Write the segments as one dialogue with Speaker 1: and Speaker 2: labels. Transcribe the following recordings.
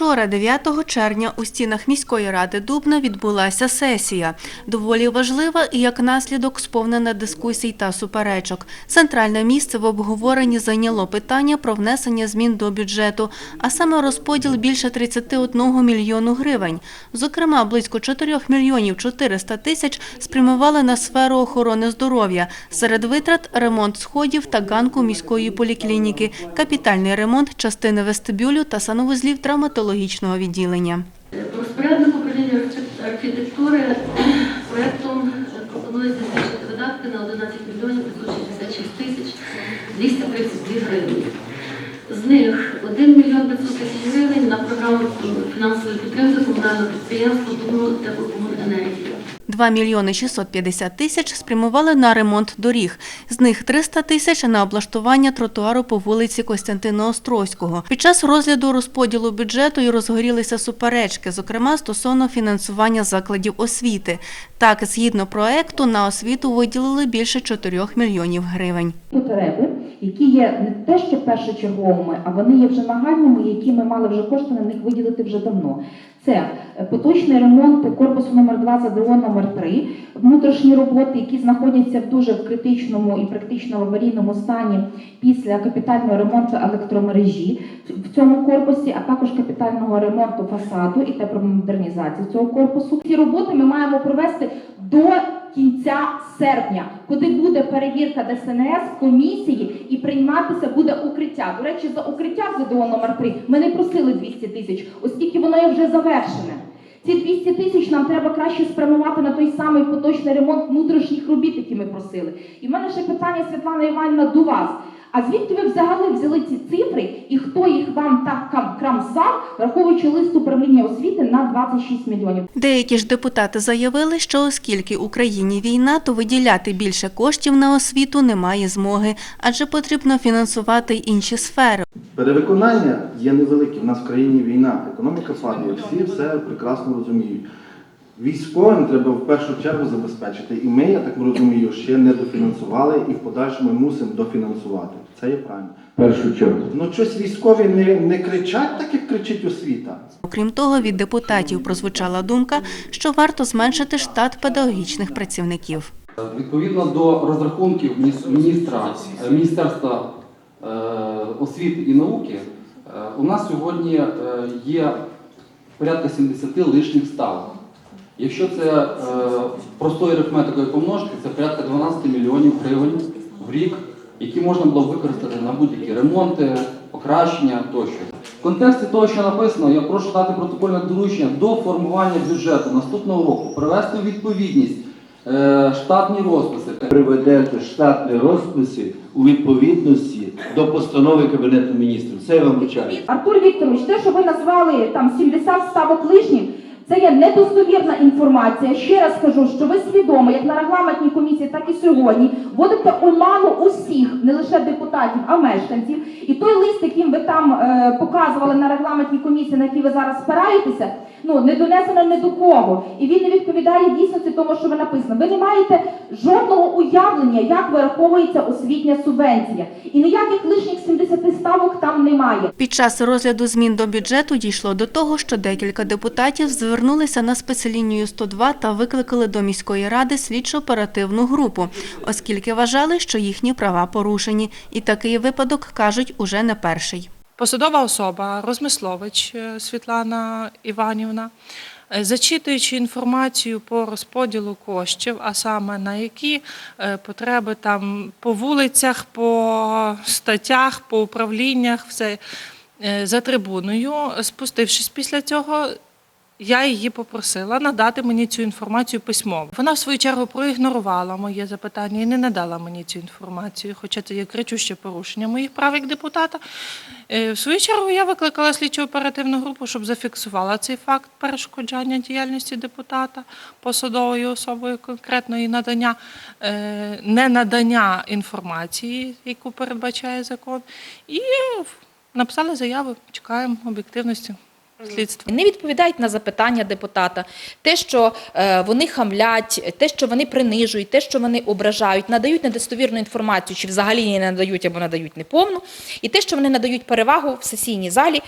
Speaker 1: Учора, 9 червня, у стінах міської ради Дубна відбулася сесія. Доволі важлива і як наслідок сповнена дискусій та суперечок. Центральне місце в обговоренні зайняло питання про внесення змін до бюджету, а саме розподіл більше 31 мільйону гривень. Зокрема, близько 4 мільйонів 400 тисяч спрямували на сферу охорони здоров'я. Серед витрат – ремонт сходів та ганку міської поліклініки, капітальний ремонт частини вестибюлю та санвузлів травматологічного відділення.
Speaker 2: Розпорядник управління архітектури проєктом пропонується збільшити видатки на 11 мільйонів 566 тисяч 232 гривень. З них 1 мільйон 500 тисяч гривень на програму фінансової підтримки комунального підприємства «Дубно теплокомуненергія».
Speaker 1: 2 мільйони 650 тисяч спрямували на ремонт доріг. З них 300 тисяч на облаштування тротуару по вулиці Костянтина Острозького. Під час розгляду розподілу бюджету і розгорілися суперечки, зокрема стосовно фінансування закладів освіти. Так, згідно проекту, на освіту виділили більше 4 мільйонів гривень.
Speaker 3: потреби, які є не те, що першочерговими, а вони є вже нагальними, які ми мали вже кошти на них виділити вже давно. Це е, поточний ремонт корпусу номер 2 ЗДО номер 3 внутрішні роботи, які знаходяться в дуже критичному і практично в аварійному стані після капітального ремонту електромережі в цьому корпусі, а також капітального ремонту фасаду і тепломодернізації цього корпусу. Ці роботи ми маємо провести до кінця серпня, куди буде перевірка ДСНС комісії і прийматися буде укриття. До речі, за укриття в ЗДО номер 3 ми не просили 200 тисяч, оскільки воно є вже завершене. Ці 200 тисяч нам треба краще спрямувати на той самий поточний ремонт внутрішніх робіт, які ми просили. І в мене ще питання, Світлана Іванівна, до вас. А звідки ви взагалі взяли ці цифри і хто їх вам так крамсав, враховуючи лист управління освіти на 26 мільйонів?
Speaker 1: Деякі ж депутати заявили, що оскільки Україні війна, то виділяти більше коштів на освіту немає змоги, адже потрібно фінансувати інші сфери.
Speaker 4: Перевиконання є невеликі. У нас в країні війна, економіка падає, всі все прекрасно розуміють. Військовим треба в першу чергу забезпечити. І ми, я так розумію, ще не дофінансували і в подальшому мусимо дофінансувати. Це є правильно.
Speaker 5: Першу чергу.
Speaker 4: Ну щось військові не, не кричать так, як кричить освіта.
Speaker 1: Окрім того, від депутатів прозвучала думка, що варто зменшити штат педагогічних працівників.
Speaker 6: Відповідно до розрахунків мініс- міністра е, Міністерства е, освіти і науки, е, у нас сьогодні є порядка 70 лишніх ставок. Якщо це е, простою арифметикою помножити, це порядка 12 мільйонів гривень в рік, які можна було використати на будь-які ремонти, покращення тощо. В контексті того, що написано, я прошу дати протокольне доручення до формування бюджету наступного року, привести у відповідність е, штатні розписи.
Speaker 5: Приведете штатні розписи у відповідності до постанови Кабінету міністрів. Це я вам вручаю.
Speaker 3: Артур Вікторович, те, що ви назвали там 70 ставок лишніх, це є недостовірна інформація. Ще раз кажу, що ви свідомо, як на регламентній комісії, так і сьогодні, вводите оману усіх, не лише депутатів, а мешканців. І той лист, яким ви там е, показували на регламентній комісії, на який ви зараз спираєтеся, ну не донесено ні до кого. І він не відповідає дійсності тому, що ви написано. Ви не маєте жодного уявлення, як вираховується освітня субвенція. І ніяких лишніх 70 ставок там немає.
Speaker 1: Під час розгляду змін до бюджету дійшло до того, що декілька депутатів звернулися на спецлінію 102 та викликали до міської ради слідчо-оперативну групу, оскільки вважали, що їхні права порушені. І такий випадок кажуть уже не перший.
Speaker 7: Посадова особа Розмислович е, Світлана Іванівна, е, зачитуючи інформацію по розподілу коштів, а саме на які е, потреби там по вулицях, по статтях, по управліннях, все за трибуною, спустившись після цього. Я її попросила надати мені цю інформацію письмово. Вона в свою чергу проігнорувала моє запитання і не надала мені цю інформацію, хоча це є кричуще порушення моїх прав як депутата. Е, В свою чергу я викликала слідчо оперативну групу, щоб зафіксувала цей факт перешкоджання діяльності депутата посадовою особою конкретної надання, е, не надання інформації, яку передбачає закон, і написали заяву. Чекаємо об'єктивності слідства.
Speaker 8: не відповідають на запитання депутата, те, що е, вони хамлять, те, що вони принижують, те, що вони ображають, надають недостовірну інформацію, чи взагалі її не надають або надають неповну, і те, що вони надають перевагу в сесійній залі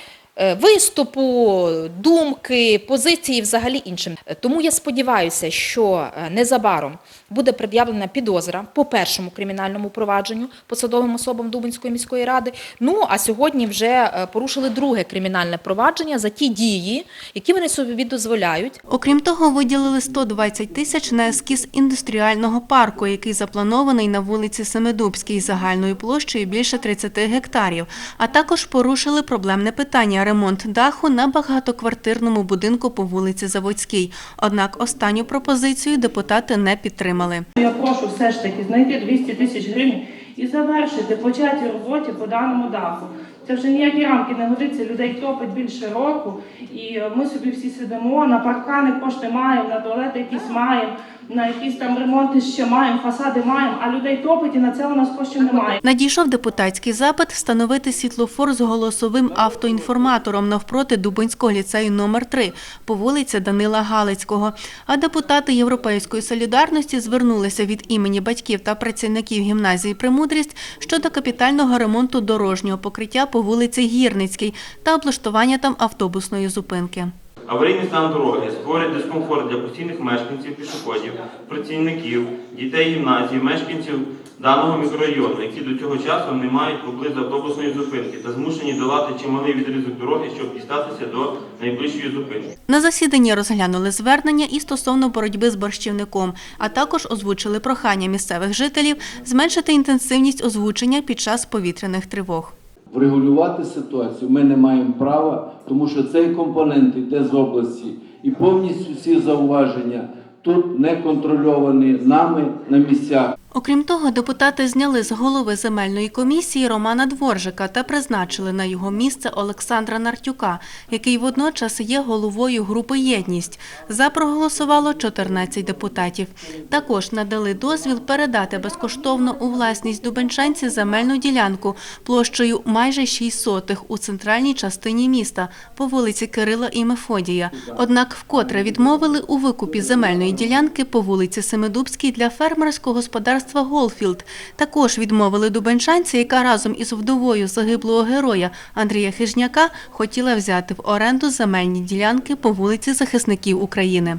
Speaker 3: виступу, думки, позиції взагалі іншим. Е, Тому я сподіваюся, що е, незабаром буде пред'явлена підозра по першому кримінальному провадженню посадовим особам Дубинської міської ради. Ну а сьогодні вже е, порушили друге кримінальне провадження за ті дії, які вони собі дозволяють.
Speaker 1: Окрім того, виділили 120 тисяч на ескіз індустріального парку, який запланований на вулиці Семидубській загальною площею більше 30 гектарів. А також порушили проблемне питання ремонт даху на багатоквартирному будинку по вулиці Заводській. Однак останню пропозицію депутати не підтримали.
Speaker 7: Я прошу все ж таки знайти 200 тисяч гривень і завершити початі роботі по даному даху. Це вже ніякі рамки не годиться, людей топить більше року, і е, ми собі всі сидимо, на паркани кошти маємо, на туалети якісь маємо, на якісь там ремонти ще маємо, фасади маємо, а людей топить і на це у нас коштів немає.
Speaker 1: Надійшов депутатський запит встановити світлофор з голосовим автоінформатором навпроти Дубинського ліцею номер 3 по вулиці Данила Галицького. А депутати Європейської солідарності звернулися від імені батьків та працівників гімназії Премудрість щодо капітального ремонту дорожнього покриття по вулиці Гірницькій та облаштування там автобусної зупинки.
Speaker 9: Аварійний стан дороги створює дискомфорт для постійних мешканців, пішоходів, працівників, дітей гімназії, мешканців даного мікрорайону, які до цього часу не мають поблизу автобусної зупинки та змушені долати чималий відрізок дороги, щоб дістатися до найближчої зупинки.
Speaker 1: На засіданні розглянули звернення і стосовно боротьби з борщівником, а також озвучили прохання місцевих жителів зменшити інтенсивність озвучення під час повітряних тривог.
Speaker 5: Врегулювати ситуацію ми не маємо права, тому що цей компонент йде з області. І повністю всі зауваження тут не контрольовані нами на місцях.
Speaker 1: Окрім того, депутати зняли з голови земельної комісії Романа Дворжика та призначили на його місце Олександра Нартюка, який водночас є головою групи Єдність. За проголосувало 14 депутатів. Також надали дозвіл передати безкоштовно у власність дубенчанці земельну ділянку площею майже 6 сотих у центральній частині міста по вулиці Кирила і Мефодія. Однак вкотре відмовили у викупі земельної ділянки по вулиці Семидубській для фермерського господарства Голфілд. Також відмовили дубенчанці, яка разом із вдовою загиблого героя Андрія Хижняка хотіла взяти в оренду земельні ділянки по вулиці Захисників України.